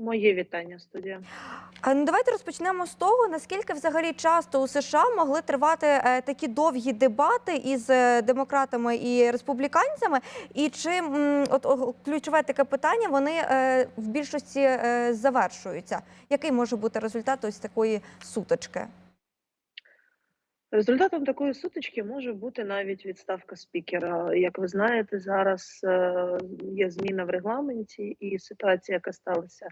Моє вітання, студія. Ну, Давайте розпочнемо з того, наскільки взагалі часто у США могли тривати е, такі довгі дебати із е, демократами і республіканцями, і чи от ключове таке питання вони е, в більшості е, завершуються? Який може бути результат ось такої сутички? Результатом такої сутички може бути навіть відставка спікера. Як ви знаєте, зараз е, є зміна в регламенті, і ситуація, яка сталася,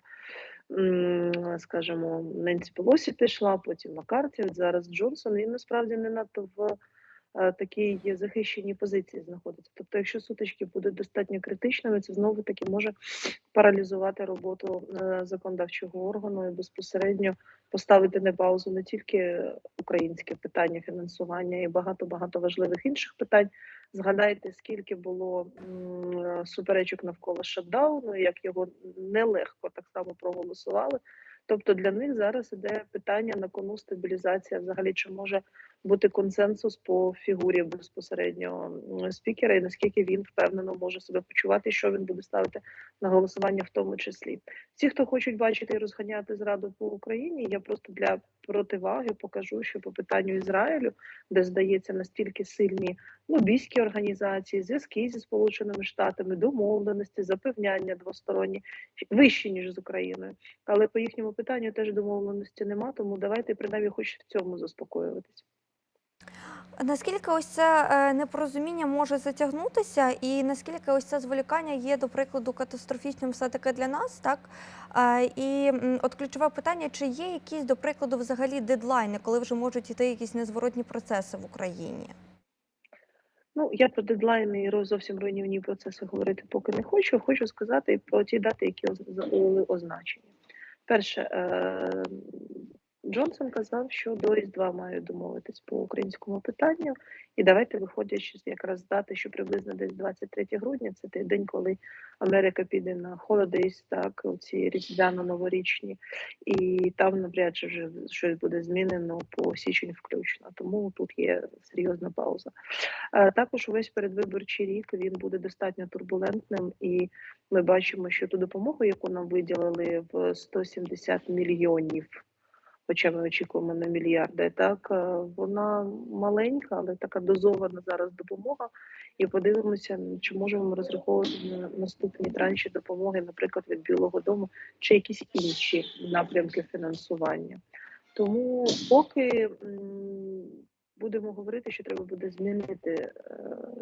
скажімо, Ненсі Пелосі пішла, потім Маккарті, от зараз Джонсон. Він насправді не надто в е, такій захищеній позиції знаходиться. Тобто, якщо сутички будуть достатньо критичними, це знову таки може паралізувати роботу е, законодавчого органу і безпосередньо поставити на паузу не тільки українське питання фінансування і багато багато важливих інших питань. Згадайте, скільки було суперечок навколо шатдауну, як його нелегко так само проголосували. Тобто для них зараз іде питання на кону стабілізація, взагалі чи може бути консенсус по фігурі безпосередньо спікера, і наскільки він впевнено може себе почувати, що він буде ставити на голосування, в тому числі. Ті, хто хочуть бачити і розганяти зраду по Україні, я просто для противаги покажу, що по питанню Ізраїлю, де здається настільки сильні лобійські організації, зв'язки зі Сполученими Штатами, домовленості, запевняння двосторонні вищі ніж з Україною. Але по їхньому питанню теж домовленості нема. Тому давайте принаймні хоч в цьому заспокоюватися. Наскільки ось це е, непорозуміння може затягнутися, і наскільки ось це зволікання є, до прикладу, катастрофічним все-таки для нас, так? Е, І от ключове питання: чи є якісь, до прикладу, взагалі дедлайни, коли вже можуть йти якісь незворотні процеси в Україні? Ну, я про дедлайни і зовсім руйнівні процеси говорити поки не хочу. Хочу сказати про ті дати, які означені. Перше, е, Джонсон казав, що до Різдва мають домовитись по українському питанню. І давайте, виходячи якраз дати, що приблизно десь 23 грудня, це той день, коли Америка піде на холодейс, так, ці різдвяно-новорічні, і там навряд чи вже щось буде змінено по січень включно. Тому тут є серйозна пауза. Також увесь передвиборчий рік він буде достатньо турбулентним, і ми бачимо, що ту допомогу, яку нам виділили в 170 мільйонів, хоча ми очікуємо на мільярди, так е, вона маленька, але така дозована зараз допомога. І подивимося, чи можемо розраховувати на наступні транші допомоги, наприклад, від Білого Дому, чи якісь інші напрямки фінансування. Тому поки будемо говорити, що треба буде змінити е,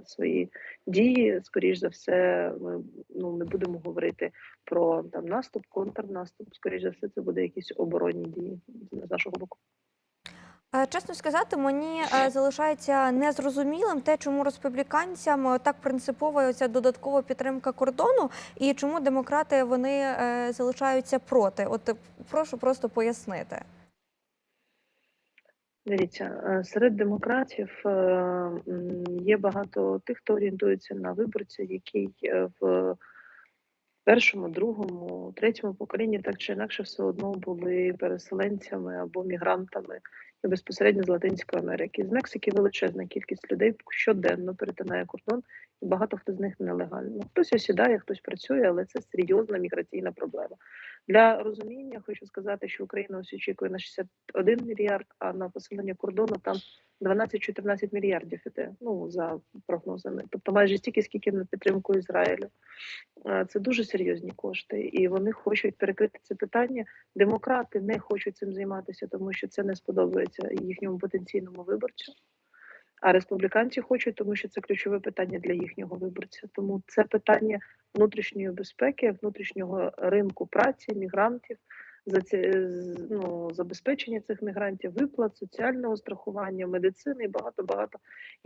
свої дії. Скоріш за все, ми ну не будемо говорити про там наступ, контрнаступ. Скоріш за все, це буде якісь оборонні дії з нашого боку. Е, Чесно сказати, мені е, залишається незрозумілим те, чому республіканцям е, так принципова ця додаткова підтримка кордону, і чому демократи вони залишаються проти. От прошу просто пояснити. Дивіться, е, серед демократів е, є багато тих, хто орієнтується на виборця, який е, в першому, другому, третьому поколінні так чи інакше все одно були переселенцями або мігрантами і безпосередньо з Латинської Америки. З Мексики величезна кількість людей щоденно перетинає кордон, і багато хто з них нелегально. Хтось осідає, хтось працює, але це серйозна міграційна проблема. Для розуміння хочу сказати, що Україна ось очікує на 61 мільярд, а на поселення кордону там 12-14 мільярдів іде. Ну за прогнозами. Тобто майже стільки, скільки на підтримку Ізраїлю. Е, Це дуже серйозні кошти, і вони хочуть перекрити це питання. Демократи не хочуть цим займатися, тому що це не сподобається їхньому потенційному виборцю. А республіканці хочуть, тому що це ключове питання для їхнього виборця. Тому це питання внутрішньої безпеки, внутрішнього ринку праці, мігрантів, за це ну, забезпечення цих мігрантів, виплат, соціального страхування, медицини і багато багато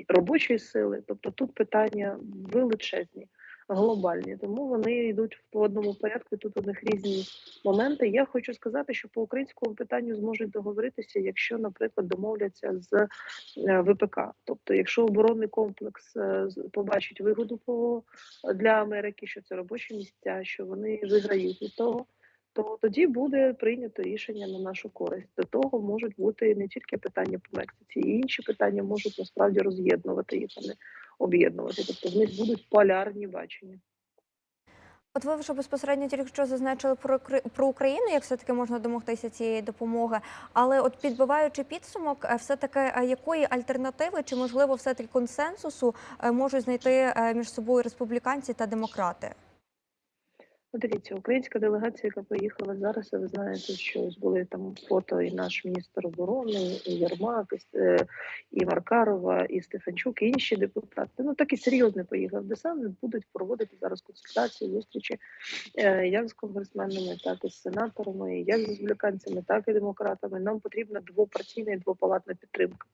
робочої сили. Тобто тут питання величезні, глобальні. Тому вони йдуть по одному порядку. Тут у них різні моменти. Я хочу сказати, що по українському питанню зможуть договоритися, якщо, наприклад, домовляться з е, ВПК. Тобто, якщо оборонний комплекс е, побачить вигоду для Америки, що це робочі місця, що вони виграють від того. То тоді буде прийнято рішення на нашу користь. До того можуть бути не тільки питання по Мексиці, і інші питання можуть насправді роз'єднувати їх, не об'єднувати. Тобто в них будуть полярні бачення. От ви вже безпосередньо тільки що зазначили про про Україну, як все таки можна домогтися цієї допомоги. Але от підбиваючи підсумок, е, все таки якої альтернативи чи можливо все таки консенсусу е, можуть знайти е, між собою республіканці та демократи? Дивіться, українська делегація, яка поїхала зараз, ви знаєте, що були там фото і наш міністр оборони, і Єрмак, і, е, Маркарова, і Стефанчук, і інші депутати. Ну так і серйозно поїхав. Де саме будуть проводити зараз консультації, зустрічі е, як з конгресменами, так і з сенаторами, як з республіканцями, так і демократами. Нам потрібна двопартійна і двопалатна підтримка.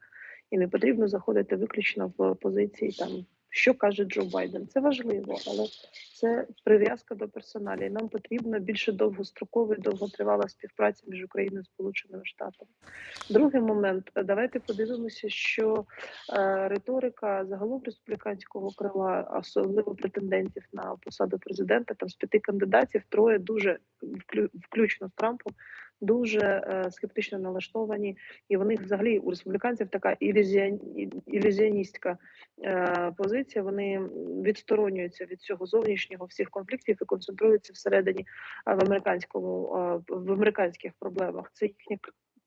І не потрібно заходити виключно в позиції там. Що каже Джо Байден? Це важливо, але це прив'язка до персоналів. Нам потрібна більше довгострокова і довготривала співпраця між Україною і Сполученими Штатами. Другий момент. Давайте подивимося, що е, риторика загалом республіканського крила, особливо претендентів на посаду президента, там з п'яти кандидатів троє дуже включно з Трампом. Дуже е, скептично налаштовані, і в них взагалі у республіканців така ілюзіон, ілюзіоністська е, позиція. Вони відсторонюються від цього зовнішнього всіх конфліктів і концентруються всередині е, в американському в американських проблемах. Це їхня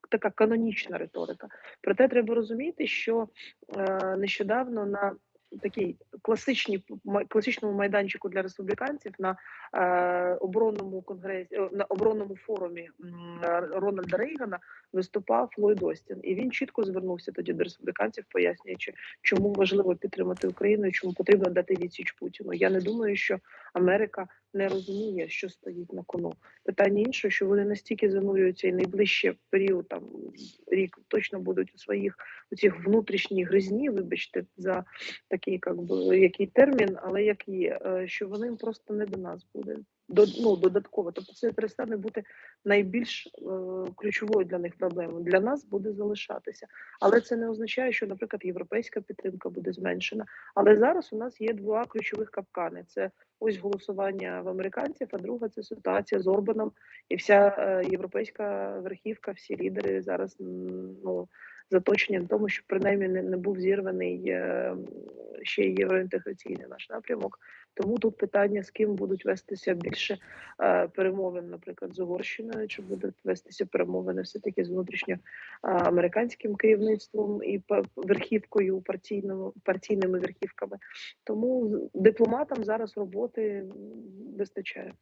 така канонічна риторика. Проте треба розуміти, що нещодавно на такій класичній класичному майданчику для республіканців на е, оборонному конгресі е, на оборонному форумі Рональда Рейгана виступав Ллойд Остін, і він чітко звернувся тоді до республіканців, пояснюючи, чому важливо підтримати Україну і чому потрібно дати відсіч Путіну. Я не думаю, що Америка не розуміє, що стоїть на кону. Питання інше, що вони настільки занурюються і найближче період, там рік точно будуть у своїх у цих внутрішніх гризні, вибачте, за такий, як би який термін, але як є, е, що вони просто не до нас буде. Ну, додатково, тобто це перестане бути найбільш е, ключовою для них проблемою. Для нас буде залишатися, але це не означає, що, наприклад, європейська підтримка буде зменшена. Але зараз у нас є два ключових капкани: це ось голосування в американців, а друга це ситуація з Орбаном, і вся е, європейська верхівка, всі лідери зараз ну заточені на тому, щоб принаймні не, не був зірваний е, ще євроінтеграційний наш напрямок. Тому тут питання, з ким будуть вестися більше е, перемовин, наприклад, з Угорщиною, чи будуть вестися перемовини все таки з внутрішньо е, керівництвом і верхівкою партійними партійними верхівками. Тому дипломатам зараз роботи вистачає.